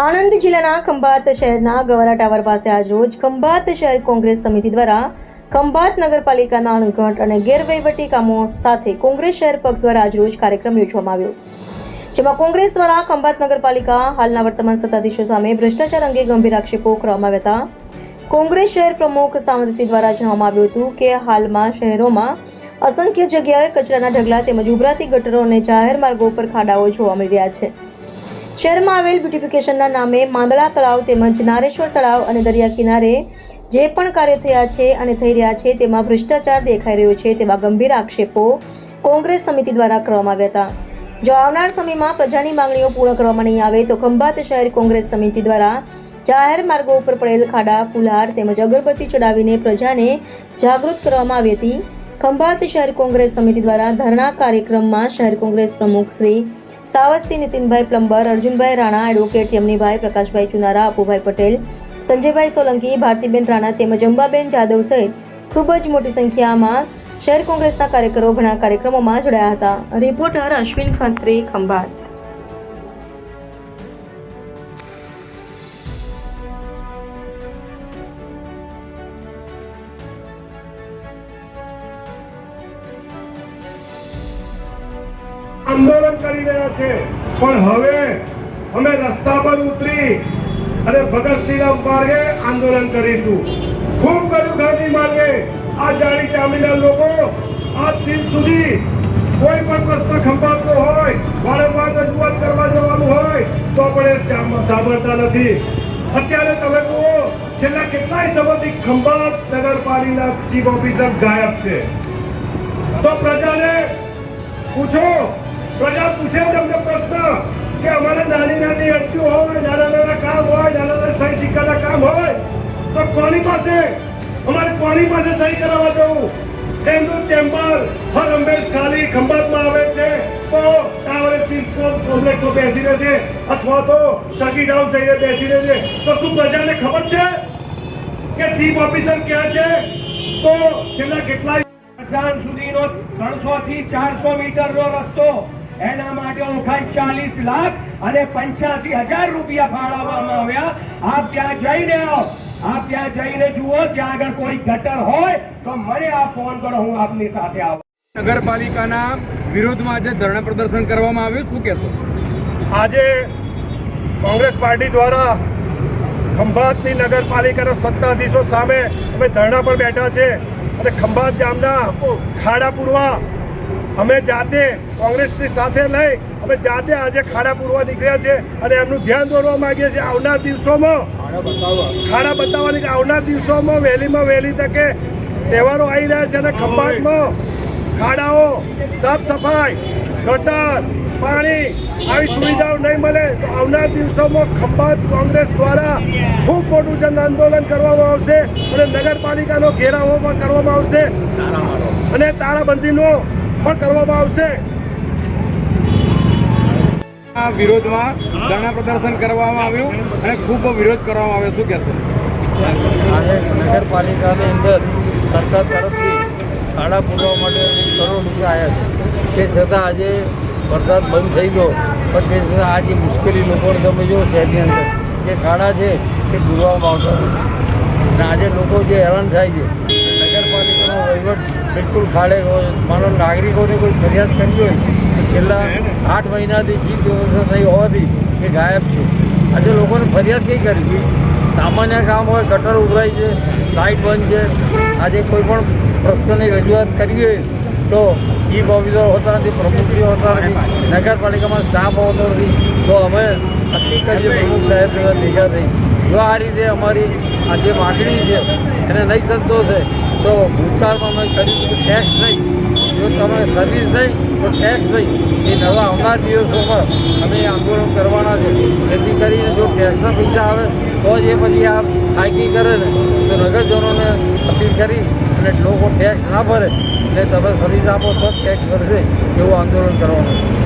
આણંદ જિલ્લાના ખંભાત શહેરના ગવરા ટાવર પાસે આજ રોજ ખંભાત શહેર કોંગ્રેસ સમિતિ દ્વારા ખંભાત નગરપાલિકાના અણઘટ અને ગેરવહીવટી કામો સાથે કોંગ્રેસ શહેર પક્ષ દ્વારા આજ રોજ કાર્યક્રમ યોજવામાં આવ્યો. જેમાં કોંગ્રેસ દ્વારા ખંભાત નગરપાલિકા હાલના વર્તમાન સત્તાધીશો સામે ભ્રષ્ટાચાર અંગે ગંભીર આક્ષેપો કરવામાં આવ્યા હતા. કોંગ્રેસ શહેર પ્રમુખ સાવંતસિંહ દ્વારા જણાવવામાં આવ્યું હતું કે હાલમાં શહેરોમાં અસંખ્ય જગ્યાએ કચરાના ઢગલા તેમજ ઉભરાતી ગટરો અને જાહેર માર્ગો પર ખાડાઓ જોવા મળી રહ્યા છે. શહેરમાં આવેલ બ્યુટિફિકેશનના નામે માંદળા તળાવ તેમજ નારેશ્વર તળાવ અને દરિયા કિનારે જે પણ કાર્યો થયા છે અને થઈ રહ્યા છે તેમાં ભ્રષ્ટાચાર દેખાઈ રહ્યો છે તેવા ગંભીર આક્ષેપો કોંગ્રેસ સમિતિ દ્વારા કરવામાં આવ્યા હતા. જો આવનાર સમયમાં પ્રજાની માંગણીઓ પૂર્ણ કરવામાં નહીં આવે તો ખંભાત શહેર કોંગ્રેસ સમિતિ દ્વારા જાહેર માર્ગો ઉપર પડેલ ખાડા પુલહાર તેમજ અગરબત્તી ચડાવીને પ્રજાને જાગૃત કરવામાં આવી હતી. ખંભાત શહેર કોંગ્રેસ સમિતિ દ્વારા ધરણા કાર્યક્રમમાં શહેર કોંગ્રેસ પ્રમુખ શ્રી સાવસ્તી નીતિનભાઈ પ્લમ્બર, અર્જુનભાઈ રાણા, એડવોકેટ યમનીભાઈ, પ્રકાશભાઈ ચુનારા, અપુભાઈ પટેલ, સંજયભાઈ સોલંકી, ભારતીબેન રાણા તેમજ અંબાબેન જાદવ સહિત ખૂબ જ મોટી સંખ્યામાં શહેર કોંગ્રેસના કાર્યકરો ઘણા કાર્યક્રમોમાં જોડાયા હતા. રિપોર્ટર અશ્વિન ખંત્રી, ખંભાત. આંદોલન કરી રહ્યા છે. પણ હવે અમે રસ્તા પર ઉતરી અને ભગતસિંહના માર્ગે આંદોલન કરીશું. ખૂબ કર્યું ગાંધી માર્ગે આ જાડી ચામડીના લોકો આજ દિન સુધી કોઈ પણ પ્રશ્ન ખંભાતો હોય, વારંવાર રજૂઆત કરવા જવાનું હોય, તો પણ એ સાંભળતા નથી. અત્યારે તમે જુઓ, છેલ્લા કેટલાય સમયથી ખંભાત નગરપાલિકા ચીફ ઓફિસર ગાયબ છે. તો પ્રજાને પૂછો પ્રજા પૂછે છે અમને પ્રશ્ન કે અમારે નાની નાની અરજીઓ હોય, નાના નાના કામ હોય, નાના નાના સહી સિક્કાના કામ હોય, તો કોની પાસે? અમારે કોની પાસે સહી કરાવવા જવું? એમનું ચેમ્બર હર હંમેશ ખાલી ખંભાતમાં આવે છે. તો ટાવરે કોમ્પ્લેક્સમાં બેસી રહે છે, અથવા તો સર્કિટ ડાઉન થઈને બેસી રહે છે. તો શું પ્રજાને ખબર છે કે ચીફ ઓફિસર ક્યાં છે? તો છેલ્લા કેટલાય સુધીનો ત્રણસો થી ચારસો મીટર નો રસ્તો એના માટે ઓખાઈ ચાલીસ લાખ અને પંચ્યાસી હજાર રૂપિયા ફાળવવામાં આવ્યા. આપ ત્યાં જઈને આવો. આપ ત્યાં જઈને જુઓ ત્યાં આગળ કોઈ ગટર હોય તો મને આ ફોન કરો હું આપની સાથે આવું. નગરપાલિકાના વિરોધમાં આજે ધરણા પ્રદર્શન કરવામાં આવ્યું. શું કહેશો? આજે કોંગ્રેસ પાર્ટી દ્વારા ખંભાતની નગરપાલિકાના સત્તાધીશો સામે અમે ધરણા પર બેઠા છે અને ખંભાત ગામના ખાડા પૂરવા અમે જાતે કોંગ્રેસની સાથે લઈ અમે જાતે આજે ખાડા પૂરવા નીકળ્યા છે અને એમનું ધ્યાન દોરવા માંગીએ છીએ. આવનાર દિવસોમાં ખાડા બતાવવાની કે આવનાર દિવસોમાં વહેલીમાં વહેલી તકે તહેવારો આવી રહ્યા છે અને ખંભાતમાં ખાડાઓ સાફ સફાઈ ગટર પાણી આવી સુવિધાઓ નહીં મળે તો આવનાર દિવસોમાં ખંભાત કોંગ્રેસ દ્વારા ખૂબ મોટું જન આંદોલન કરવામાં આવશે અને નગરપાલિકાનો ઘેરાવો પણ કરવામાં આવશે. અને તાળાબંધીનો પણ કરવામાં આવશે. આ વિરોધમાં ધરણા પ્રદર્શન કરવામાં આવ્યું અને ખૂબ વિરોધ કરવામાં આવ્યો. શું કહેશો? આજે નગરપાલિકાની અંદર સરકાર તરફથી ખાડા પૂરવા માટે કરોડ રૂપિયા આવ્યા છે. તે છતાં આજે વરસાદ બંધ થઈ ગયો. પણ તે છતાં આજે મુશ્કેલી લોકોને તમે જુઓ શહેરની અંદર જે ખાડા છે તે પૂરવામાં આવતા નથી. અને આજે લોકો જે હેરાન થાય છે વહીવટ બિલકુલ ખાડે માનો નાગરિકોને કોઈ ફરિયાદ કરવી હોય તો છેલ્લા આઠ મહિનાથી જીત વ્યવસ્થા નહીં હોવાથી એ ગાયબ છે. આજે લોકોને ફરિયાદ કઈ કરવી? સામાન્ય કામ હોય, ગટર ઉભરાય છે લાઇટ બંધ છે. આજે કોઈ પણ પ્રશ્નની રજૂઆત કરવી હોય તો ચીફ ઓફિસર હોતા નથી પ્રમુખશ્રી હોતા નથી, નગરપાલિકામાં સ્ટાફ હોતો નથી. તો અમે નક્કી કરીએ પ્રમુખ સાહેબ ભેગા થઈ જો આ રીતે અમારી આ જે માગણી છે, એને નહીં સંતોષે તો ભૂતકાળમાં અમે કરીશું ટેક્સ નહીં. જો તમે સર્વિસ નહીં, તો ટેક્સ નહીં. એ નવા આવનાર દિવસોમાં અમે આંદોલન કરવાના છે. જેથી કરીને જો ટેક્સના પૈસા આવે, તો જ એ પછી આ હાઇકિંગ કરે ને. તો નગરજનોને અપીલ કરી અને લોકો ટેક્સ ના ભરે. એટલે તમે સર્વિસ આપો તો ટેક્સ ભરશે એવું આંદોલન કરવાનું